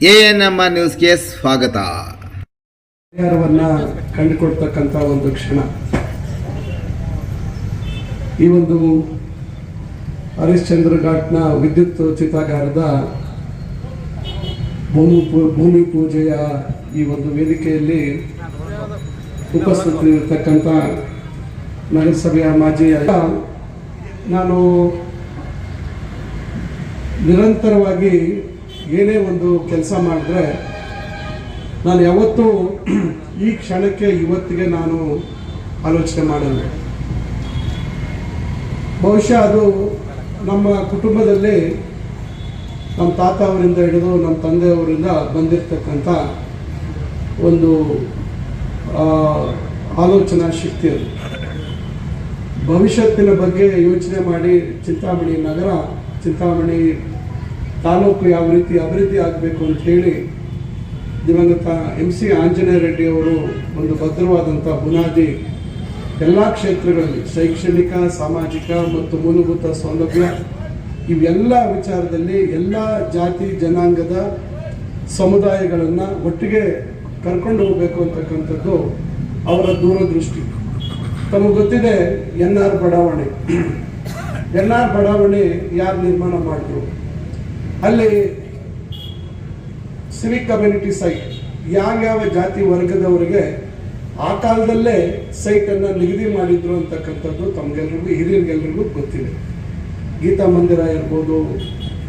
A N M ನ್ಯೂಸ್ಗೆ ಸ್ವಾಗತ. ಪರಿಹಾರವನ್ನ ಕಂಡುಕೊಡ್ತಕ್ಕಂಥ ಒಂದು ಕ್ಷಣ. ಈ ಒಂದು ಹರಿಶ್ಚಂದ್ರ ಘಾಟ್ನ ವಿದ್ಯುತ್ ಚಿತಾಗಾರದ ಭೂಮಿ ಭೂಮಿ ಪೂಜೆಯ ಈ ಒಂದು ವೇದಿಕೆಯಲ್ಲಿ ಉಪಸ್ಥಿತರಿರ್ತಕ್ಕಂಥ ನಗರಸಭೆಯ ಮಾಜಿ ನಾನು ನಿರಂತರವಾಗಿ ಏನೇ ಒಂದು ಕೆಲಸ ಮಾಡಿದ್ರೆ, ನಾನು ಯಾವತ್ತೂ ಈ ಕ್ಷಣಕ್ಕೆ ಇವತ್ತಿಗೆ ನಾನು ಆಲೋಚನೆ ಮಾಡಲ್ಲ ಬಹುಶಃ ಅದು ನಮ್ಮ ಕುಟುಂಬದಲ್ಲಿ ನಮ್ಮ ತಾತ ಅವರಿಂದ ಹಿಡಿದು ನಮ್ಮ ತಂದೆಯವರಿಂದ ಬಂದಿರತಕ್ಕಂಥ ಒಂದು ಆಲೋಚನಾ ಶಕ್ತಿ ಅದು. ಭವಿಷ್ಯತ್ತಿನ ಬಗ್ಗೆ ಯೋಚನೆ ಮಾಡಿ ಚಿಂತಾಮಣಿ ನಗರ, ಚಿಂತಾಮಣಿ ತಾಲೂಕು ಯಾವ ರೀತಿ ಅಭಿವೃದ್ಧಿ ಆಗಬೇಕು ಅಂತ ಹೇಳಿ ದಿವಂಗತ ಎಂ ಸಿ ಆಂಜನೇಯ ರೆಡ್ಡಿ ಅವರು ಒಂದು ಭದ್ರವಾದಂಥ ಬುನಾದಿ ಎಲ್ಲ ಕ್ಷೇತ್ರಗಳಲ್ಲಿ ಶೈಕ್ಷಣಿಕ, ಸಾಮಾಜಿಕ ಮತ್ತು ಮೂಲಭೂತ ಸೌಲಭ್ಯ ಇವೆಲ್ಲ ವಿಚಾರದಲ್ಲಿ ಎಲ್ಲ ಜಾತಿ, ಜನಾಂಗದ ಸಮುದಾಯಗಳನ್ನು ಒಟ್ಟಿಗೆ ಕರ್ಕೊಂಡು ಹೋಗಬೇಕು ಅಂತಕ್ಕಂಥದ್ದು ಅವರ ದೂರದೃಷ್ಟಿ. ತಮಗೆ ಗೊತ್ತಿದೆ ಎನ್ ಆರ್ ಬಡಾವಣೆ. ಎನ್ ಆರ್ ಬಡಾವಣೆ ಯಾರು ನಿರ್ಮಾಣ ಮಾಡಿದ್ರು? ಅಲ್ಲಿ ಸಿವಿಕ್ ಕಮ್ಯುನಿಟಿ ಸೈಟ್ ಯಾವ್ಯಾವ ಜಾತಿ ವರ್ಗದವರಿಗೆ ಆ ಕಾಲದಲ್ಲೇ ಸೈಟನ್ನು ನಿಗದಿ ಮಾಡಿದ್ರು ಅಂತಕ್ಕಂಥದ್ದು ತಮಗೆಲ್ರಿಗೂ, ಹಿರಿಯರಿಗೆಲ್ರಿಗೂ ಗೊತ್ತಿದೆ. ಗೀತಾ ಮಂದಿರ ಇರ್ಬೋದು,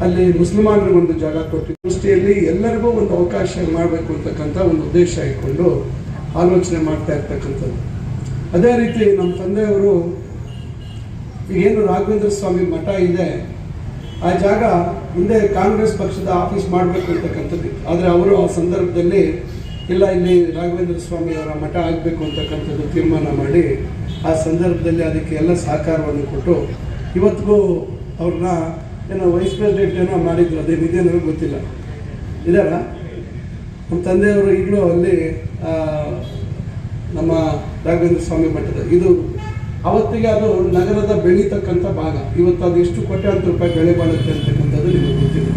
ಅಲ್ಲಿ ಮುಸಲ್ಮಾನರಿಗೆ ಒಂದು ಜಾಗ ಕೊಟ್ಟು ದೃಷ್ಟಿಯಲ್ಲಿ ಎಲ್ಲರಿಗೂ ಒಂದು ಅವಕಾಶ ಮಾಡಬೇಕು ಅಂತಕ್ಕಂಥ ಒಂದು ಉದ್ದೇಶ ಇಟ್ಕೊಂಡು ಆಲೋಚನೆ ಮಾಡ್ತಾ ಇರ್ತಕ್ಕಂಥದ್ದು. ಅದೇ ರೀತಿ ನಮ್ಮ ತಂದೆಯವರು ಏನು ರಾಘವೇಂದ್ರ ಸ್ವಾಮಿ ಮಠ ಇದೆ ಆ ಜಾಗ ಹಿಂದೆ ಕಾಂಗ್ರೆಸ್ ಪಕ್ಷದ ಆಫೀಸ್ ಮಾಡಬೇಕು ಅಂತಕ್ಕಂಥದ್ದು ಆದರೆ ಅವರು ಆ ಸಂದರ್ಭದಲ್ಲಿ, ಇಲ್ಲ, ಇಲ್ಲಿ ರಾಘವೇಂದ್ರ ಸ್ವಾಮಿ ಅವರ ಮಠ ಆಗಬೇಕು ಅಂತಕ್ಕಂಥದ್ದು ತೀರ್ಮಾನ ಮಾಡಿ ಆ ಸಂದರ್ಭದಲ್ಲಿ ಅದಕ್ಕೆ ಎಲ್ಲ ಸಹಕಾರವನ್ನು ಕೊಟ್ಟು, ಇವತ್ತಿಗೂ ಅವ್ರನ್ನ ಏನೋ ವೈಸ್ ಪ್ರೆಸಿಡೆಂಟ್ ಏನೋ ಮಾಡಿದ್ರು. ಅದೇನಿದೆ ನನಗೆ ಗೊತ್ತಿಲ್ಲ. ಇದಾರ? ನಮ್ಮ ತಂದೆಯವರು ಈಗಲೂ ಅಲ್ಲಿ ನಮ್ಮ ರಾಘವೇಂದ್ರ ಸ್ವಾಮಿ ಮಠದ, ಇದು ಅವತ್ತಿಗೆ ಅದು ನಗರದ ಬೆಳೀತಕ್ಕಂಥ ಭಾಗ. ಇವತ್ತು ಅದು ಎಷ್ಟು ಕೋಟ್ಯಾಂತರ ರೂಪಾಯಿ ಬೆಳೆ ಬಾಳುತ್ತೆ ಅಂತಕ್ಕಂಥದ್ದು ನಿಮಗೆ ಗೊತ್ತಿದೆ.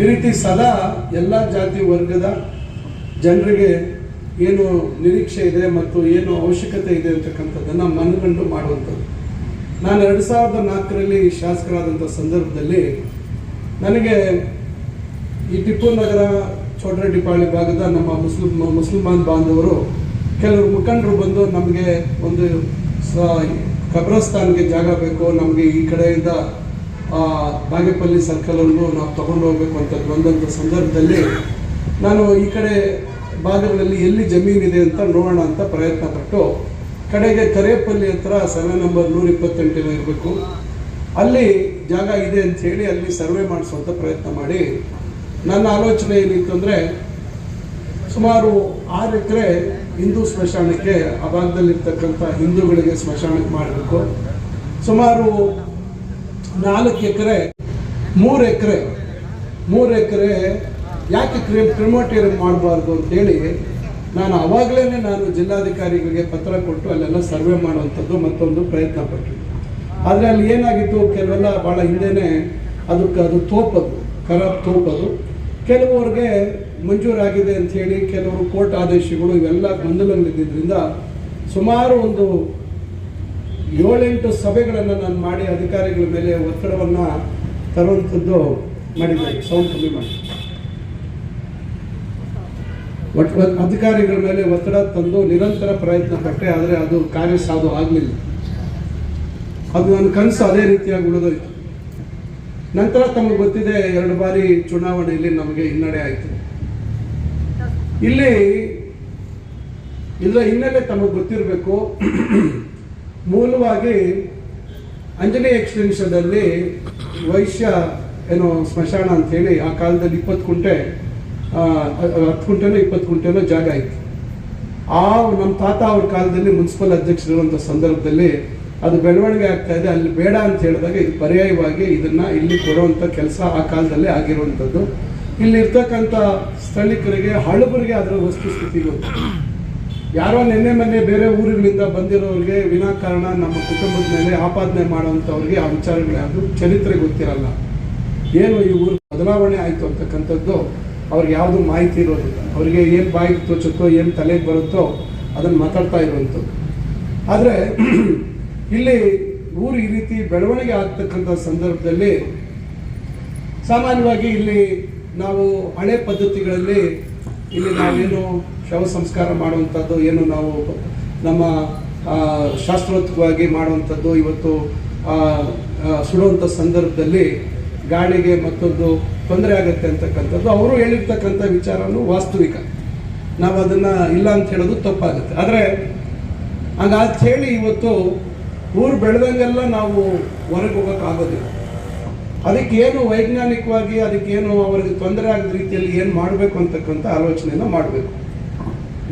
ಈ ರೀತಿ ಸದಾ ಎಲ್ಲ ಜಾತಿ ವರ್ಗದ ಜನರಿಗೆ ಏನು ನಿರೀಕ್ಷೆ ಇದೆ ಮತ್ತು ಏನು ಅವಶ್ಯಕತೆ ಇದೆ ಅಂತಕ್ಕಂಥದ್ದನ್ನು ಮನಗಂಡು ಮಾಡುವಂಥದ್ದು. ನಾನು ಎರಡು ಸಾವಿರದ ನಾಲ್ಕರಲ್ಲಿ ಶಾಸಕರಾದಂಥ ಸಂದರ್ಭದಲ್ಲಿ ನನಗೆ ಈ ಟಿಪ್ಪು ನಗರ ಚೋಟರೆಡ್ಡಿಪಾಳ್ಯ ಭಾಗದ ನಮ್ಮ ಮುಸ್ಲಿಂ ಮುಸಲ್ಮಾನ್ ಬಾಂಧವರು ಕೆಲವರು ಮುಖಂಡರು ಬಂದು ನಮಗೆ ಒಂದು ಸ ಕಬ್ರಸ್ತಾನ್ಗೆ ಜಾಗ ಬೇಕು, ನಮಗೆ ಈ ಕಡೆಯಿಂದ ಬಾಗೇಪಲ್ಲಿ ಸರ್ಕಲನ್ನು ನಾವು ತೊಗೊಂಡು ಹೋಗ್ಬೇಕು ಅಂತ ಬಂದಂಥ ಸಂದರ್ಭದಲ್ಲಿ ನಾನು ಈ ಕಡೆ ಭಾಗಗಳಲ್ಲಿ ಎಲ್ಲಿ ಜಮೀನಿದೆ ಅಂತ ನೋಡೋಣ ಅಂತ ಪ್ರಯತ್ನ ಪಟ್ಟು ಕಡೆಗೆ ಕರೇಪಲ್ಲಿ ಹತ್ರ ಸರ್ವೆ ನಂಬರ್ ನೂರ ಇಪ್ಪತ್ತೆಂಟೇನೋ ಇರಬೇಕು. ಅಲ್ಲಿ ಜಾಗ ಇದೆ ಅಂತ ಹೇಳಿ ಅಲ್ಲಿ ಸರ್ವೆ ಮಾಡಿಸುವಂಥ ಪ್ರಯತ್ನ ಮಾಡಿ ನನ್ನ ಆಲೋಚನೆ ಏನಿತ್ತು ಅಂದರೆ ಸುಮಾರು ಆರು ಎಕರೆ ಹಿಂದೂ ಸ್ಮಶಾನಕ್ಕೆ, ಆ ಭಾಗದಲ್ಲಿರ್ತಕ್ಕಂಥ ಹಿಂದೂಗಳಿಗೆ ಸ್ಮಶಾನಕ್ಕೆ ಮಾಡಬೇಕು. ಸುಮಾರು ನಾಲ್ಕು ಎಕರೆ, ಮೂರು ಎಕರೆ ಮೂರು ಎಕರೆ ಯಾಕೆ ಕ್ರಿಮ್ ಕ್ರಿಮೋಟೇರಿಯಂ ಮಾಡಬಾರ್ದು ಅಂತೇಳಿ ನಾನು ಅವಾಗಲೇ ನಾನು ಜಿಲ್ಲಾಧಿಕಾರಿಗಳಿಗೆ ಪತ್ರ ಕೊಟ್ಟು ಅಲ್ಲೆಲ್ಲ ಸರ್ವೆ ಮಾಡುವಂಥದ್ದು ಮತ್ತೊಂದು ಪ್ರಯತ್ನ ಪಟ್ಟು ಆದರೆ ಅಲ್ಲಿ ಏನಾಗಿತ್ತು, ಕೆಲವೆಲ್ಲ ಭಾಳ ಹಿಂದೆನೇ ಅದಕ್ಕೆ ಅದು ತೋಪದು, ಖರಾಬ್ ತೋಪದು. ಕೆಲವರಿಗೆ ಮಂಜೂರಾಗಿದೆ ಅಂತ ಹೇಳಿ ಕೆಲವರು ಕೋರ್ಟ್ ಆದೇಶಗಳು ಇವೆಲ್ಲ ಗೊಂದಲಗಳಿದ್ದರಿಂದ ಸುಮಾರು ಒಂದು ಏಳೆಂಟು ಸಭೆಗಳನ್ನು ನಾನು ಮಾಡಿ ಅಧಿಕಾರಿಗಳ ಮೇಲೆ ಒತ್ತಡವನ್ನು ತರುವಂಥದ್ದು ಮಾಡಿದ್ದೇನೆ ಸೌಂಡ್ ಕಮ್ಮಿ ಮಾಡಿ. ಒಟ್ಟು ಅಧಿಕಾರಿಗಳ ಮೇಲೆ ಒತ್ತಡ ತಂದು ನಿರಂತರ ಪ್ರಯತ್ನ ಪಟ್ಟೆ, ಆದರೆ ಅದು ಕಾರ್ಯ ಸಾಧು ಆಗಲಿಲ್ಲ. ಅದು ನನ್ನ ಕನಸು ಅದೇ ರೀತಿಯಾಗಿ ಉಳಿದೋಯ್ತು. ನಂತರ ತಮಗೆ ಗೊತ್ತಿದೆ, ಎರಡು ಬಾರಿ ಚುನಾವಣೆಯಲ್ಲಿ ನಮಗೆ ಹಿನ್ನಡೆ ಆಯಿತು. ಇಲ್ಲಿ ಇದರ ಹಿನ್ನೆಲೆ ತಮಗೆ ಗೊತ್ತಿರಬೇಕು. ಮೂಲವಾಗಿ ಅಂಜನೇಯ ಎಕ್ಸ್ಟೆನ್ಷನಲ್ಲಿ ವೈಶ್ಯ ಏನು ಸ್ಮಶಾನ ಅಂಥೇಳಿ ಆ ಕಾಲದಲ್ಲಿ ಇಪ್ಪತ್ತು ಕುಂಟೆ ಹತ್ತು ಕುಂಟೆನೋ ಇಪ್ಪತ್ತು ಕುಂಟೆನೋ ಜಾಗ ಇತ್ತು. ಆ ನಮ್ಮ ತಾತ ಅವ್ರ ಕಾಲದಲ್ಲಿ ಮುನ್ಸಿಪಲ್ ಅಧ್ಯಕ್ಷರಿರುವಂಥ ಸಂದರ್ಭದಲ್ಲಿ ಅದು ಬೆಳವಣಿಗೆ ಆಗ್ತಾ ಇದೆ. ಅಲ್ಲಿ ಬೇಡ ಅಂತ ಹೇಳಿದಾಗ ಇದು ಪರ್ಯಾಯವಾಗಿ ಇದನ್ನು ಇಲ್ಲಿ ಕೊಡುವಂಥ ಕೆಲಸ ಆ ಕಾಲದಲ್ಲೇ ಆಗಿರುವಂಥದ್ದು ಇಲ್ಲಿ ಇರ್ತಕ್ಕಂಥ ಸ್ಥಳೀಕರಿಗೆ, ಹಳಬರಿಗೆ ಅದರ ವಸ್ತುಸ್ಥಿತಿ ಗೊತ್ತು. ಯಾರೋ ನಿನ್ನೆ ಮೊನ್ನೆ ಬೇರೆ ಊರುಗಳಿಂದ ಬಂದಿರೋರಿಗೆ ವಿನಾಕಾರಣ ನಮ್ಮ ಕುಟುಂಬದ ಮೇಲೆ ಆಪಾದನೆ ಮಾಡೋವಂಥವ್ರಿಗೆ ಆ ವಿಚಾರಗಳು ಯಾವುದು ಚರಿತ್ರೆ ಗೊತ್ತಿರಲ್ಲ. ಏನು ಈ ಊರು ಬದಲಾವಣೆ ಆಯಿತು ಅಂತಕ್ಕಂಥದ್ದು ಅವ್ರಿಗೆ ಯಾವುದು ಮಾಹಿತಿ ಇರೋದಿಲ್ಲ. ಅವರಿಗೆ ಏನು ಬಾಯಿಗೆ ತೋಚುತ್ತೋ, ಏನು ತಲೆಗೆ ಬರುತ್ತೋ ಅದನ್ನು ಮಾತಾಡ್ತಾ ಇರುವಂಥದ್ದು. ಆದರೆ ಇಲ್ಲಿ ಊರು ಈ ರೀತಿ ಬೆಳವಣಿಗೆ ಆಗ್ತಕ್ಕಂಥ ಸಂದರ್ಭದಲ್ಲಿ ಸಾಮಾನ್ಯವಾಗಿ ಇಲ್ಲಿ ನಾವು ಹಳೆ ಪದ್ಧತಿಗಳಲ್ಲಿ ಇಲ್ಲಿ ನಾವೇನು ಶವ ಸಂಸ್ಕಾರ ಮಾಡುವಂಥದ್ದು ಏನು ನಾವು ನಮ್ಮ ಆ, ಶಾಸ್ತ್ರೋಕ್ತವಾಗಿ ಮಾಡುವಂಥದ್ದು ಇವತ್ತು ಸುಡುವಂಥ ಸಂದರ್ಭದಲ್ಲಿ ಗಾಳಿಗೆ ಮತ್ತೊಂದು ತೊಂದರೆ ಆಗುತ್ತೆ ಅಂತಕ್ಕಂಥದ್ದು ಅವರು ಹೇಳಿರ್ತಕ್ಕಂಥ ವಿಚಾರನೂ ವಾಸ್ತವಿಕ. ನಾವು ಅದನ್ನು ಇಲ್ಲ ಅಂತ ಹೇಳೋದು ತಪ್ಪಾಗುತ್ತೆ. ಆದರೆ ಹಂಗಾದ್ ಹೇಳಿ ಇವತ್ತು ಊರು ಬೆಳೆದಂಗೆಲ್ಲ ನಾವು ಹೊರಗೆ ಹೋಗೋಕ್ಕಾಗೋದಿಲ್ಲ. ಅದಕ್ಕೆ ಏನು ವೈಜ್ಞಾನಿಕವಾಗಿ ಅದಕ್ಕೇನು ಅವರಿಗೆ ತೊಂದರೆ ಆಗದ ರೀತಿಯಲ್ಲಿ ಏನು ಮಾಡಬೇಕು ಅಂತಕ್ಕಂಥ ಆಲೋಚನೆಯನ್ನು ಮಾಡಬೇಕು.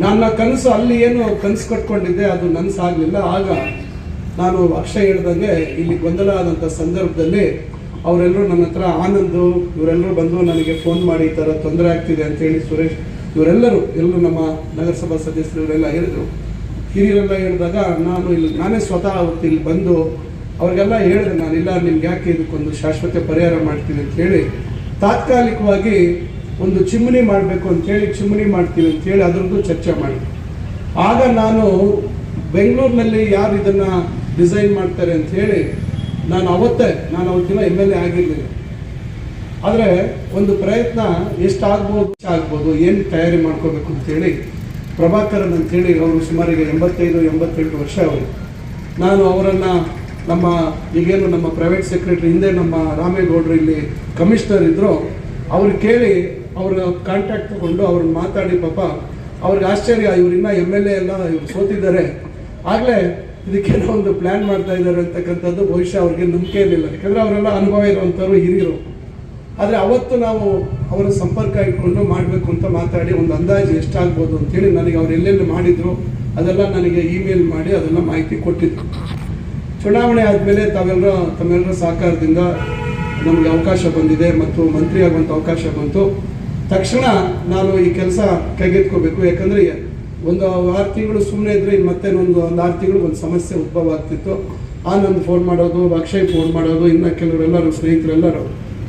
ನನ್ನ ಕನಸು ಅಲ್ಲಿ ಏನು ಕನಸು ಕಟ್ಕೊಂಡಿದ್ದೆ ಅದು ನನಸಾಗಲಿಲ್ಲ. ಆಗ ನಾನು ಅಕ್ಷಯ ಹೇಳ್ದಂಗೆ ಇಲ್ಲಿ ಗೊಂದಲ ಆದಂಥ ಸಂದರ್ಭದಲ್ಲಿ ಅವರೆಲ್ಲರೂ ನನ್ನ ಹತ್ರ ಆನಂದು, ಇವರೆಲ್ಲರೂ ಬಂದು ನನಗೆ ಫೋನ್ ಮಾಡಿ ಈ ಥರ ತೊಂದರೆ ಆಗ್ತಿದೆ ಅಂತೇಳಿ ಸುರೇಶ್ ಇವರೆಲ್ಲರೂ, ಎಲ್ಲರೂ ನಮ್ಮ ನಗರಸಭಾ ಸದಸ್ಯರು ಇವರೆಲ್ಲ ಹೇಳಿದರು. ಹಿರಿಯರೆಲ್ಲ ಹೇಳಿದಾಗ ನಾನು ಇಲ್ಲಿ ನಾನೇ ಸ್ವತಃ ಇಲ್ಲಿ ಬಂದು ಅವ್ರಿಗೆಲ್ಲ ಹೇಳಿದೆ ನಾನಿಲ್ಲ ನಿಮ್ಗೆ ಯಾಕೆ ಇದಕ್ಕೊಂದು ಶಾಶ್ವತ ಪರಿಹಾರ ಮಾಡ್ತೀನಿ ಅಂತ ಹೇಳಿ, ತಾತ್ಕಾಲಿಕವಾಗಿ ಒಂದು ಚಿಮಣಿ ಮಾಡಬೇಕು ಅಂತೇಳಿ ಮಾಡ್ತೀನಿ ಮಾಡ್ತೀವಿ ಅಂತೇಳಿ ಅದರದ್ದು ಚರ್ಚೆ ಮಾಡಿ ಆಗ ನಾನು ಬೆಂಗಳೂರಿನಲ್ಲಿ ಯಾರು ಇದನ್ನ ಡಿಸೈನ್ ಮಾಡ್ತಾರೆ ಅಂತ ಹೇಳಿ, ನಾನು ಅವತ್ತೇ, ನಾನು ಅವತ್ತಿನ ಎಂ ಎಲ್ ಎ ಆಗಿರಲಿಲ್ಲ ಆದರೆ ಒಂದು ಪ್ರಯತ್ನ, ಎಷ್ಟಾಗ್ಬೋದು ಆಗ್ಬೋದು ಏನು ತಯಾರಿ ಮಾಡ್ಕೋಬೇಕು ಅಂತೇಳಿ ಪ್ರಭಾಕರನ್ ಅಂತೇಳಿ ಅವರು ಸುಮಾರಿಗೆ ಎಂಬತ್ತೈದು, ಎಂಬತ್ತೆಂಟು ವರ್ಷ ಅವರು. ನಾನು ಅವರನ್ನು ನಮ್ಮ, ಈಗೇನು ನಮ್ಮ ಪ್ರೈವೇಟ್ ಸೆಕ್ರೆಟರಿ ಹಿಂದೆ ನಮ್ಮ ರಾಮೇಗೌಡರು ಇಲ್ಲಿ ಕಮಿಷನರ್ ಇದ್ದರು ಅವ್ರು ಕೇಳಿ ಅವ್ರ ಕಾಂಟ್ಯಾಕ್ಟ್ ತಗೊಂಡು ಅವ್ರನ್ನ ಮಾತಾಡಿ ಪಾಪ, ಅವ್ರಿಗೆ ಆಶ್ಚರ್ಯ ಇವ್ರಿನ್ನ ಎಂ ಎಲ್ ಎ ಎಲ್ಲ ಇವ್ರು ಸೋತಿದ್ದಾರೆ. ಆಗಲೇ ಇದಕ್ಕೇನೋ ಒಂದು ಪ್ಲ್ಯಾನ್ ಮಾಡ್ತಾ ಇದ್ದಾರೆ ಅಂತಕ್ಕಂಥದ್ದು ಭವಿಷ್ಯ ಅವ್ರಿಗೆ ನಂಬಿಕೆ ಇರಲಿಲ್ಲ. ಯಾಕಂದರೆ ಅವರೆಲ್ಲ ಅನುಭವ ಇರುವಂಥವ್ರು ಹಿರಿಯರು. ಆದರೆ ಅವತ್ತು ನಾವು ಅವರ ಸಂಪರ್ಕ ಇಟ್ಕೊಂಡು ಮಾಡಬೇಕು ಅಂತ ಮಾತಾಡಿ ಒಂದು ಅಂದಾಜು ಎಷ್ಟಾಗ್ಬೋದು ಅಂತೇಳಿ ನನಗೆ ಅವ್ರು ಎಲ್ಲೆಲ್ಲಿ ಮಾಡಿದ್ರು, ಅದೆಲ್ಲ ನನಗೆ ಇಮೇಲ್ ಮಾಡಿ ಅದೆಲ್ಲ ಮಾಹಿತಿ ಕೊಟ್ಟಿದ್ರು. ಚುನಾವಣೆ ಆದಮೇಲೆ ತಾವೆಲ್ಲರ ತಮ್ಮೆಲ್ಲರ ಸಹಕಾರದಿಂದ ನಮಗೆ ಅವಕಾಶ ಬಂದಿದೆ ಮತ್ತು ಮಂತ್ರಿ ಆಗುವಂಥ ಅವಕಾಶ ಬಂತು. ತಕ್ಷಣ ನಾನು ಈ ಕೆಲಸ ಕೈಗೆತ್ಕೋಬೇಕು. ಯಾಕಂದರೆ ಒಂದು ಆರು ತಿಂಗಳು ಸುಮ್ಮನೆ ಇದ್ದರೆ ಇನ್ನು ಮತ್ತೆ ಒಂದು ಒಂದು ಆರು ತಿಂಗಳು ಒಂದು ಸಮಸ್ಯೆ ಉದ್ಭವ ಆಗ್ತಿತ್ತು. ಆನಂದ್ ಫೋನ್ ಮಾಡೋದು, ಅಕ್ಷಯ್ ಫೋನ್ ಮಾಡೋದು, ಇನ್ನು ಕೆಲವರೆಲ್ಲರೂ ಸ್ನೇಹಿತರೆಲ್ಲರೂ,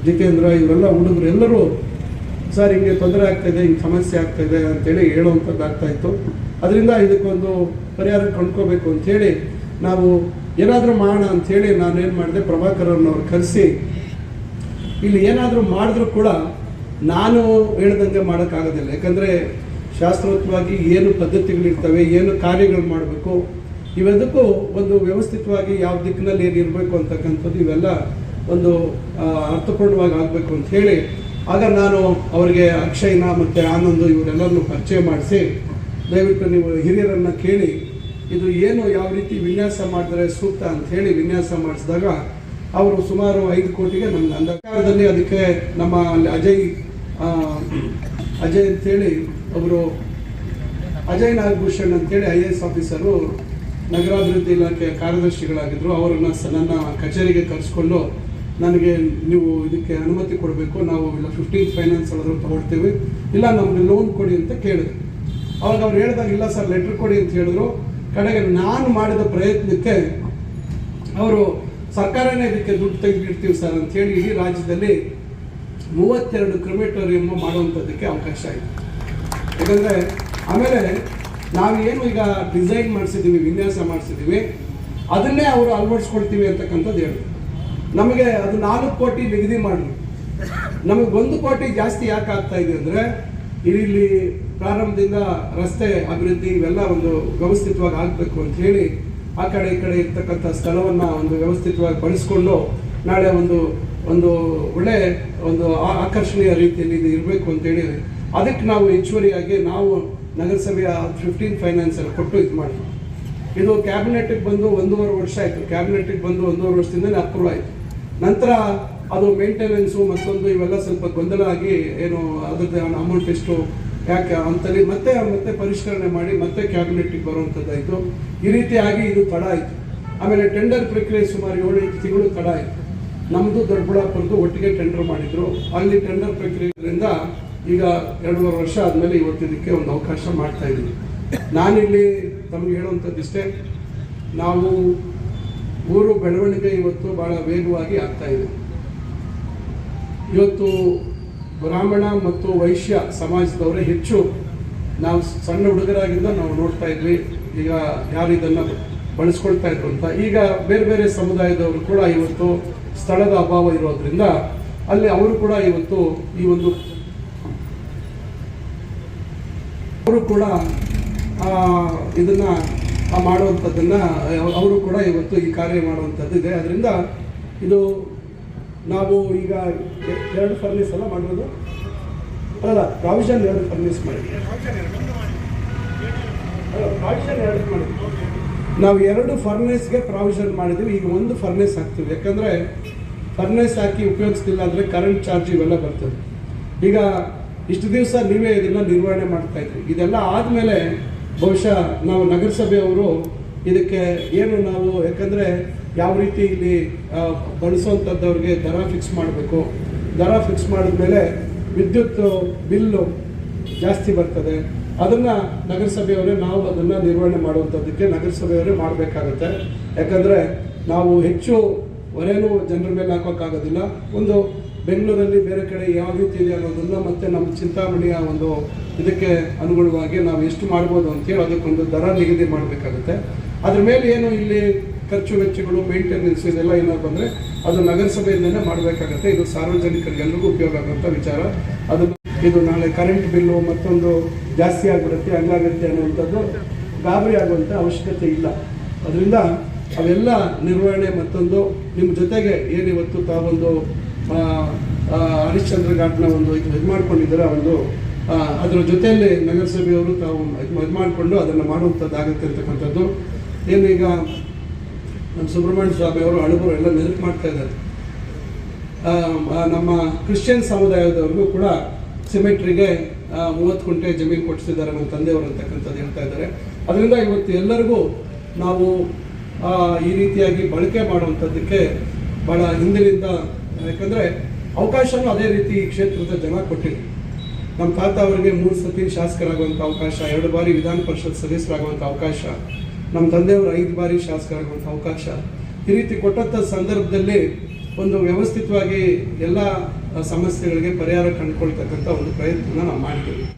ಜಿತೇಂದ್ರ ಇವರೆಲ್ಲ ಹುಡುಗರು ಎಲ್ಲರೂ, ಸರ್, ಹಿಂಗೆ ತೊಂದರೆ ಆಗ್ತಾಯಿದೆ ಹಿಂಗೆ ಸಮಸ್ಯೆ ಆಗ್ತಾಯಿದೆ ಅಂತೇಳಿ ಹೇಳುವಂಥದ್ದು ಆಗ್ತಾಯಿತ್ತು ಅದರಿಂದ ಇದಕ್ಕೊಂದು ಪರಿಹಾರ ಕಂಡ್ಕೋಬೇಕು ಅಂಥೇಳಿ ನಾವು ಏನಾದರೂ ಮಾಡೋಣ ಅಂಥೇಳಿ ನಾನೇನು ಮಾಡಿದೆ ಪ್ರಭಾಕರನ್ನವ್ರು ಕರೆಸಿ. ಇಲ್ಲಿ ಏನಾದರೂ ಮಾಡಿದ್ರೂ ಕೂಡ ನಾನು ಹೇಳ್ದಂಗೆ ಮಾಡೋಕ್ಕಾಗೋದಿಲ್ಲ. ಯಾಕಂದರೆ ಶಾಸ್ತ್ರೋತ್ವಾಗಿ ಏನು ಪದ್ಧತಿಗಳಿರ್ತವೆ, ಏನು ಕಾರ್ಯಗಳು ಮಾಡಬೇಕು ಇವೆಲ್ಲದಕ್ಕೂ ಒಂದು ವ್ಯವಸ್ಥಿತವಾಗಿ ಯಾವ ದಿಕ್ಕಿನಲ್ಲಿ ಏನು ಇರಬೇಕು ಅಂತಕ್ಕಂಥದ್ದು ಇವೆಲ್ಲ ಒಂದು ಅರ್ಥಪೂರ್ಣವಾಗಿ ಆಗಬೇಕು ಅಂತ ಹೇಳಿ ಆಗ ನಾನು ಅವರಿಗೆ ಅಕ್ಷಯ್ನ ಮತ್ತು ಆನಂದ್ ಇವರೆಲ್ಲರನ್ನು ಪರಿಚಯ ಮಾಡಿಸಿ, ದಯವಿಟ್ಟು ನೀವು ಹಿರಿಯರನ್ನು ಕೇಳಿ ಇದು ಏನು ಯಾವ ರೀತಿ ವಿನ್ಯಾಸ ಮಾಡಿದ್ರೆ ಸೂಕ್ತ ಅಂತ ಹೇಳಿ ವಿನ್ಯಾಸ ಮಾಡಿಸಿದಾಗ ಅವರು ಸುಮಾರು ಐದು ಕೋಟಿಗೆ ನಮ್ಮ ಅಂಧಕಾರದಲ್ಲಿ ಅದಕ್ಕೆ ನಮ್ಮ ಅಲ್ಲಿ ಅಜಯ್ ಅಜಯ್ ಅಂತೇಳಿ ಅವರು ಅಜಯ್ ನಾಗಭೂಷಣ್ ಅಂತೇಳಿ ಐ ಎ ಎಸ್ ಆಫೀಸರು, ನಗರಾಭಿವೃದ್ಧಿ ಇಲಾಖೆಯ ಕಾರ್ಯದರ್ಶಿಗಳಾಗಿದ್ದರು ಅವರನ್ನು ನನ್ನ ಕಚೇರಿಗೆ ಕರೆಸ್ಕೊಂಡು ನನಗೆ ನೀವು ಇದಕ್ಕೆ ಅನುಮತಿ ಕೊಡಬೇಕು, ನಾವು ಇಲ್ಲ ಫಿಫ್ಟೀನ್ ಫೈನಾನ್ಸ್ ಅವರು ತೊಗೊಳ್ತೀವಿ, ಇಲ್ಲ ನಮಗೆ ಲೋನ್ ಕೊಡಿ ಅಂತ ಕೇಳಿದೆ ಅವಾಗ ಅವ್ರು ಹೇಳಿದಾಗ, ಇಲ್ಲ ಸರ್ ಲೆಟ್ರ್ ಕೊಡಿ ಅಂತ ಹೇಳಿದ್ರು. ಕಡೆಗೆ ನಾನು ಮಾಡಿದ ಪ್ರಯತ್ನಕ್ಕೆ ಅವರು ಸರ್ಕಾರನೇ ಇದಕ್ಕೆ ದುಡ್ಡು ತೆಗೆದಿಡ್ತೀವಿ ಸರ್ ಅಂತ ಹೇಳಿ ಇಡೀ ರಾಜ್ಯದಲ್ಲಿ ಮೂವತ್ತೆರಡು ಕ್ರಿಮೇಟೋರಿಯಮ್ ಮಾಡುವಂಥದ್ದಕ್ಕೆ ಅವಕಾಶ ಆಯಿತು. ಯಾಕಂದರೆ ಆಮೇಲೆ ನಾವು ಏನು ಈಗ ಡಿಸೈನ್ ಮಾಡಿಸಿದ್ದೀವಿ, ವಿನ್ಯಾಸ ಮಾಡಿಸಿದ್ದೀವಿ, ಅದನ್ನೇ ಅವರು ಅಳವಡಿಸ್ಕೊಳ್ತೀವಿ ಅಂತಕ್ಕಂಥದ್ದು ಹೇಳಿ. ನಮಗೆ ಅದು ನಾಲ್ಕು ಕೋಟಿ ನಿಗದಿ ಮಾಡಿದ್ರು ನಮಗೆ ಒಂದು ಕೋಟಿ ಜಾಸ್ತಿ ಯಾಕೆ ಆಗ್ತಾ ಇದೆ ಅಂದರೆ ಇಲ್ಲಿ ಪ್ರಾರಂಭದಿಂದ ರಸ್ತೆ ಅಭಿವೃದ್ಧಿ ಇವೆಲ್ಲ ಒಂದು ವ್ಯವಸ್ಥಿತವಾಗಿ ಆಗಬೇಕು ಅಂತ ಹೇಳಿ ಆ ಕಡೆ ಈ ಕಡೆ ಇರ್ತಕ್ಕಂಥ ಸ್ಥಳವನ್ನು ಒಂದು ವ್ಯವಸ್ಥಿತವಾಗಿ ಬಳಸ್ಕೊಂಡು ನಾಳೆ ಒಂದು ಒಂದು ಒಳ್ಳೆ ಒಂದು ಆಕರ್ಷಣೀಯ ರೀತಿಯಲ್ಲಿ ಇದು ಇರಬೇಕು ಅಂತೇಳಿ ಅದಕ್ಕೆ ನಾವು ಹೆಚ್ಚುವರಿಯಾಗಿ ನಾವು ನಗರಸಭೆಯ ಫಿಫ್ಟೀನ್ ಫೈನಾನ್ಸಲ್ಲಿ ಕೊಟ್ಟು ಇದು ಮಾಡಿದ್ವಿ. ಇದು ಕ್ಯಾಬಿನೆಟ್ಗೆ ಬಂದು ಒಂದೂವರೆ ವರ್ಷ ಆಯಿತು. ಕ್ಯಾಬಿನೆಟ್ಗೆ ಬಂದು ಒಂದೂವರೆ ವರ್ಷದಿಂದಲೇ ಅಪ್ರೂವ್ ಆಯಿತು. ನಂತರ ಅದು ಮೇಂಟೆನೆನ್ಸು ಮತ್ತೊಂದು ಇವೆಲ್ಲ ಸ್ವಲ್ಪ ಗೊಂದಲ ಆಗಿ ಏನು ಅದ್ರದ್ದು ಅಮೌಂಟ್ ಎಷ್ಟು, ಯಾಕೆ ಅಂತೇಳಿ ಮತ್ತೆ ಮತ್ತೆ ಪರಿಷ್ಕರಣೆ ಮಾಡಿ ಮತ್ತೆ ಕ್ಯಾಬಿನೆಟ್ಗೆ ಬರುವಂಥದ್ದಾಯಿತು ಈ ರೀತಿಯಾಗಿ ಇದು ತಡ ಆಯಿತು. ಆಮೇಲೆ ಟೆಂಡರ್ ಪ್ರಕ್ರಿಯೆ ಸುಮಾರು ಏಳು ಎಂಟು ತಿಂಗಳು ತಡ ಆಯಿತು. ನಮ್ಮದು ದೊಡ್ಡಬಳ್ಳಾಪುರದ್ದು ಒಟ್ಟಿಗೆ ಟೆಂಡರ್ ಮಾಡಿದರು. ಅಲ್ಲಿ ಟೆಂಡರ್ ಪ್ರಕ್ರಿಯೆಯಿಂದ ಈಗ ಎರಡೂವರೆ ವರ್ಷ ಆದಮೇಲೆ ಇವತ್ತಿದ್ದಕ್ಕೆ ಒಂದು ಅವಕಾಶ ಮಾಡ್ತಾ ಇದ್ದೀನಿ ನಾನಿಲ್ಲಿ ತಮಗೆ ಹೇಳುವಂಥದ್ದಿಷ್ಟೇ ನಾವು ಊರು ಬೆಳವಣಿಗೆ ಇವತ್ತು ಭಾಳ ವೇಗವಾಗಿ ಆಗ್ತಾ ಇದೆ. ಇವತ್ತು ಬ್ರಾಹ್ಮಣ ಮತ್ತು ವೈಶ್ಯ ಸಮಾಜದವರೇ ಹೆಚ್ಚು ನಾವು ಸಣ್ಣ ಹುಡುಗರಾಗಿಂದ ನಾವು ನೋಡ್ತಾ ಇದ್ವಿ. ಈಗ ಯಾರು ಇದನ್ನು ಬಳಸ್ಕೊಳ್ತಾ ಇದ್ರು ಅಂತ. ಈಗ ಬೇರೆ ಬೇರೆ ಸಮುದಾಯದವರು ಕೂಡ ಇವತ್ತು ಸ್ಥಳದ ಅಭಾವ ಇರೋದ್ರಿಂದ ಅಲ್ಲಿ ಅವರು ಕೂಡ ಇವತ್ತು ಈ ಒಂದು ಅವರು ಕೂಡ ಇದನ್ನ ಮಾಡುವಂಥದ್ದನ್ನ ಅವರು ಕೂಡ ಇವತ್ತು ಈ ಕಾರ್ಯ ಮಾಡುವಂಥದ್ದು ಇದೆ ಅದರಿಂದ ಇದು ನಾವು ಈಗ ಎರಡು ಫರ್ನಿಸ್ ಎಲ್ಲ ಮಾಡಿರೋದು. ಅಲ್ಲ ಪ್ರಾವಿಷನ್ ಎರಡು ಫರ್ನಿಸ್ ಮಾಡಿದ್ವಿ ಪ್ರಾವಿಷನ್ ಎರಡು ಮಾಡಿದ್ವಿ ನಾವು ಎರಡು ಫರ್ನೇಸ್ಗೆ ಪ್ರಾವಿಷನ್ ಮಾಡಿದ್ದೀವಿ, ಈಗ ಒಂದು ಫರ್ನೇಸ್ ಹಾಕ್ತೀವಿ. ಯಾಕಂದರೆ ಫರ್ನೇಸ್ ಹಾಕಿ ಉಪಯೋಗಿಸ್ತಿಲ್ಲ ಅಂದರೆ ಕರೆಂಟ್ ಚಾರ್ಜ್ ಇವೆಲ್ಲ ಬರ್ತದೆ. ಈಗ ಇಷ್ಟು ದಿವಸ ನೀವೇ ಇದನ್ನು ನಿರ್ವಹಣೆ ಮಾಡ್ತಾ ಇದ್ರಿ. ಇದೆಲ್ಲ ಆದಮೇಲೆ ಬಹುಶಃ ನಾವು ನಗರಸಭೆಯವರು ಇದಕ್ಕೆ ಏನು ನಾವು, ಯಾಕಂದರೆ ಯಾವ ರೀತಿ ಇಲ್ಲಿ ಬಳಸುವಂಥದ್ದವ್ರಿಗೆ ದರ ಫಿಕ್ಸ್ ಮಾಡಬೇಕು. ದರ ಫಿಕ್ಸ್ ಮಾಡಿದ್ಮೇಲೆ ವಿದ್ಯುತ್ ಬಿಲ್ಲು ಜಾಸ್ತಿ ಬರ್ತದೆ. ಅದನ್ನು ನಗರಸಭೆಯವರೇ ನಾವು ಅದನ್ನು ನಿರ್ವಹಣೆ ಮಾಡುವಂಥದ್ದಕ್ಕೆ ನಗರಸಭೆಯವರೇ ಮಾಡಬೇಕಾಗುತ್ತೆ. ಯಾಕಂದರೆ ನಾವು ಹೆಚ್ಚು ಹೊರೇನು ಜನರ ಮೇಲೆ ಹಾಕೋಕ್ಕಾಗೋದಿಲ್ಲ. ಒಂದು ಬೆಂಗಳೂರಲ್ಲಿ ಬೇರೆ ಕಡೆ ಯಾವ ರೀತಿ ಇದೆ ಅನ್ನೋದನ್ನ ಮತ್ತೆ ನಮ್ಮ ಚಿಂತಾಮಣಿಯ ಒಂದು ಇದಕ್ಕೆ ಅನುಗುಣವಾಗಿ ನಾವು ಎಷ್ಟು ಮಾಡ್ಬೋದು ಅಂತೇಳಿ ಅದಕ್ಕೊಂದು ದರ ನಿಗದಿ ಮಾಡಬೇಕಾಗುತ್ತೆ. ಅದ್ರ ಮೇಲೆ ಏನು ಇಲ್ಲಿ ಖರ್ಚು ವೆಚ್ಚಗಳು ಮೇಂಟೆನೆನ್ಸ್ ಇದೆಲ್ಲ ಏನಾದ್ರು ಬಂದರೆ ಅದು ನಗರಸಭೆಯಿಂದನೇ ಮಾಡಬೇಕಾಗತ್ತೆ. ಇದು ಸಾರ್ವಜನಿಕರಿಗೆಲ್ಲರಿಗೂ ಉಪಯೋಗ ಆಗುವಂಥ ವಿಚಾರ. ಅದು ಇದು ನಾಳೆ ಕರೆಂಟ್ ಬಿಲ್ಲು ಮತ್ತೊಂದು ಜಾಸ್ತಿ ಆಗಿಬಿಡುತ್ತೆ, ಹಂಗಾಗುತ್ತೆ ಅನ್ನುವಂಥದ್ದು ಗಾಬರಿ ಆಗುವಂಥ ಅವಶ್ಯಕತೆ ಇಲ್ಲ. ಅದರಿಂದ ಅವೆಲ್ಲ ನಿರ್ವಹಣೆ ಮತ್ತೊಂದು, ನಿಮ್ಮ ಜೊತೆಗೆ ಏನಿವತ್ತು ತಾವೊಂದು ಹರಿಶ್ಚಂದ್ರ ಘಾಟ್ನ ಒಂದು ಇದು ಇದು ಮಾಡ್ಕೊಂಡಿದ್ದಾರೆ, ಒಂದು ಅದರ ಜೊತೆಯಲ್ಲಿ ನಗರಸಭೆಯವರು ತಾವು ಇದು ಮಾಡಿಕೊಂಡು ಅದನ್ನು ಮಾಡುವಂಥದ್ದಾಗುತ್ತೆ ಅಂತಕ್ಕಂಥದ್ದು. ಏನೀಗ ನಮ್ಮ ಸುಬ್ರಹ್ಮಣ್ಯ ಸ್ವಾಮಿ ಅವರು ಹಳಬರು ಎಲ್ಲ ನೆನಪು ಮಾಡ್ತಾ ಇದ್ದಾರೆ. ನಮ್ಮ ಕ್ರಿಶ್ಚಿಯನ್ ಸಮುದಾಯದವ್ರಿಗೂ ಕೂಡ ಸಿಮೆಟ್ರಿಗೆ ಮೂವತ್ತು ಗುಂಟೆ ಜಮೀನು ಕೊಡಿಸಿದ್ದಾರೆ ನಮ್ಮ ತಂದೆಯವರು ಅಂತಕ್ಕಂಥದ್ದು ಹೇಳ್ತಾ ಇದ್ದಾರೆ. ಅದರಿಂದ ಇವತ್ತು ಎಲ್ಲರಿಗೂ ನಾವು ಈ ರೀತಿಯಾಗಿ ಬಳಕೆ ಮಾಡುವಂಥದ್ದಕ್ಕೆ ಭಾಳ ಹಿಂದಿನಿಂದ, ಯಾಕಂದರೆ ಅವಕಾಶನೂ ಅದೇ ರೀತಿ ಈ ಕ್ಷೇತ್ರದ ಜನ ಕೊಟ್ಟಿದ್ರು ನಮ್ಮ ತಾತ ಅವರಿಗೆ ಮೂರು ಸತಿ ಶಾಸಕರಾಗುವಂಥ ಅವಕಾಶ, ಎರಡು ಬಾರಿ ವಿಧಾನ ಪರಿಷತ್ ಸದಸ್ಯರಾಗುವಂಥ ಅವಕಾಶ ನಮ್ಮ ತಂದೆಯವರು ಐದು ಬಾರಿ ಶಾಸಕರಾಗುವಂಥ ಅವಕಾಶ. ಈ ರೀತಿ ಕೊಟ್ಟಂಥ ಸಂದರ್ಭದಲ್ಲಿ ಒಂದು ವ್ಯವಸ್ಥಿತವಾಗಿ ಎಲ್ಲ ಸಮಸ್ಯೆಗಳಿಗೆ ಪರಿಹಾರ ಕಂಡುಕೊಳ್ತಕ್ಕಂಥ ಒಂದು ಪ್ರಯತ್ನ ನಾವು ಮಾಡಿದ್ದೀವಿ.